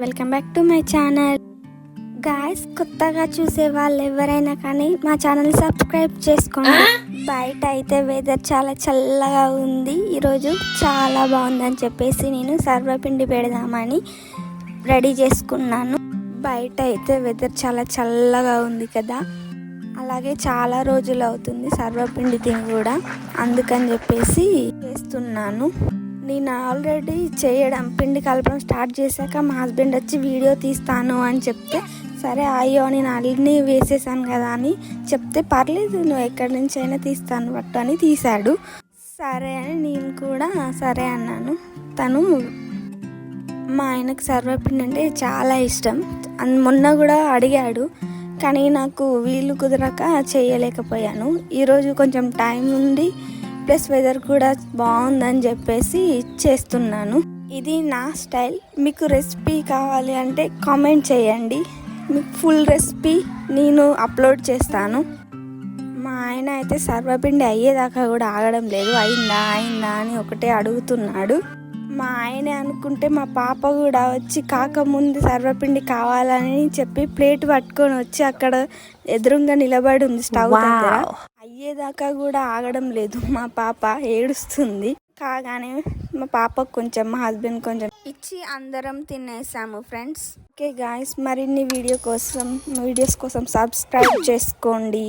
Welcome back to my channel guys కొత్తగా చూసే వాళ్ళు ఎవరైనా కానీ మా ఛానల్ సబ్స్క్రైబ్ చేసుకోండి. బయట అయితే వెదర్ చాలా చల్లగా ఉంది. ఈరోజు చాలా బాగుందని చెప్పేసి నేను సర్వపిండి పెడదామని రెడీ చేసుకున్నాను. బయట అయితే వెదర్ చాలా చల్లగా ఉంది కదా. అలాగే చాలా రోజులు అవుతుంది సర్వపిండి తిని కూడా. అందుకని చెప్పేసి చేస్తున్నాను. నేను ఆల్రెడీ చేయడం పిండి కలపడం స్టార్ట్ చేశాక మా హస్బెండ్ వచ్చి వీడియో తీస్తాను అని చెప్తే సరే అయ్యో నేను అన్ని వేసేసాను కదా అని చెప్తే పర్లేదు నువ్వు ఎక్కడి నుంచి అయినా తీస్తాను పట్టు అని తీశాడు. సరే అని నేను కూడా సరే అన్నాను. తను మా ఆయనకు సర్వపిండి అంటే చాలా ఇష్టం. అన్- మొన్న కూడా అడిగాడు కానీ నాకు వీలు కుదరక చేయలేకపోయాను. ఈరోజు కొంచెం టైం ఉండి ప్లస్ వెదర్ కూడా బాగుందని చెప్పేసి చేస్తున్నాను. ఇది నా స్టైల్. మీకు రెసిపీ కావాలి అంటే కామెంట్ చేయండి. మీకు ఫుల్ రెసిపీ నేను అప్లోడ్ చేస్తాను. మా ఆయన అయితే సర్వపిండి అయ్యేదాకా కూడా ఆగడం లేదు. అయిందా అయిందా అని ఒకటే అడుగుతున్నాడు. మా ఆయనే అనుకుంటే మా పాప కూడా వచ్చి కాకముందు సర్వపిండి కావాలని చెప్పి ప్లేట్ పట్టుకొని వచ్చి అక్కడ ఎదురుగా నిలబడి ఉంది స్టవ్ దగ్గర. అయ్యేదాకా కూడా ఆగడం లేదు. మా పాప ఏడుస్తుంది. కాగానే మా పాపకు కొంచెం మా హస్బెండ్ కొంచెం ఇచ్చి అందరం తినేసాము ఫ్రెండ్స్ ఓకే గాయస్ మరిన్ని వీడియో కోసం వీడియోస్ కోసం సబ్స్క్రైబ్ చేసుకోండి.